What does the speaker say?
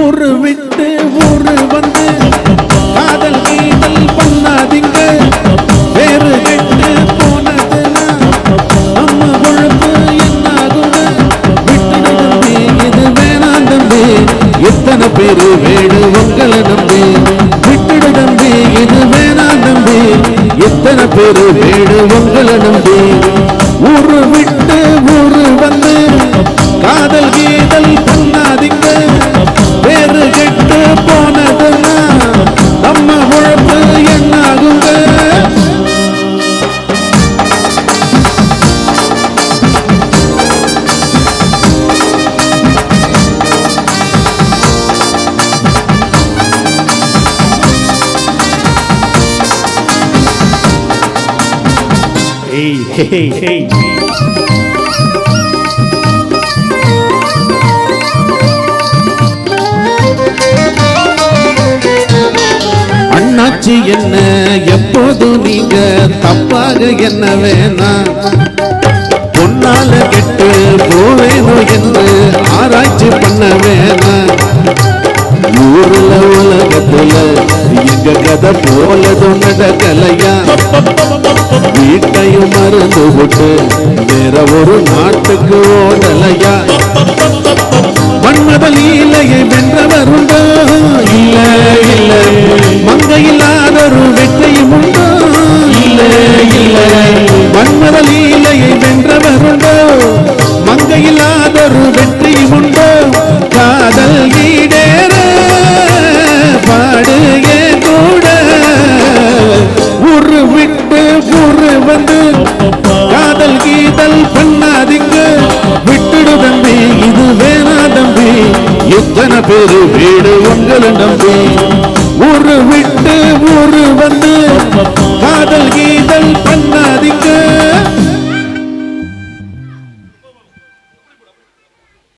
ஊரு விட்டு ஊரு வந்து காதல் கீதல் பண்ணாதீங்க. வேறு விட்டு போனதுன்னா அம்மா கொழுப்பு என்னாகும் விட்டு நம்பி இது வேணாம் தம்பி. எத்தனை பேரு வேடு உங்களை நம்பி? விட்டுடு தம்பி இது வேணாம் தம்பி. எத்தனை பேரு வேடு உங்களை நம்பி? Hey, hey, hey. அண்ணாச்சி என்ன? எப்போதும் நீங்க தப்பாக என்ன வேணாம் பொன்னால கெட்டு போவேனோ என்று ஆராய்ச்சி பண்ண வேணாம் எங்க போலதும் நடக்கலையா? வீட்டையும் மறந்து விட்டு வேற ஒரு நாட்டுக்கு ஓடலையா? மன்மத லீலையை வென்றவர் உண்டோ? இல்ல இல்ல. மங்கையில்லாதொரு வெற்றியும் உண்டோ? இல்ல இல்ல. மன்மத லீலையை வென்றவர் உண்டோ? மங்கையில்லாதொரு வெற்றி எத்தனை பேரு வீடு உங்களை நம்பி ஒரு விட்டு ஒருவன்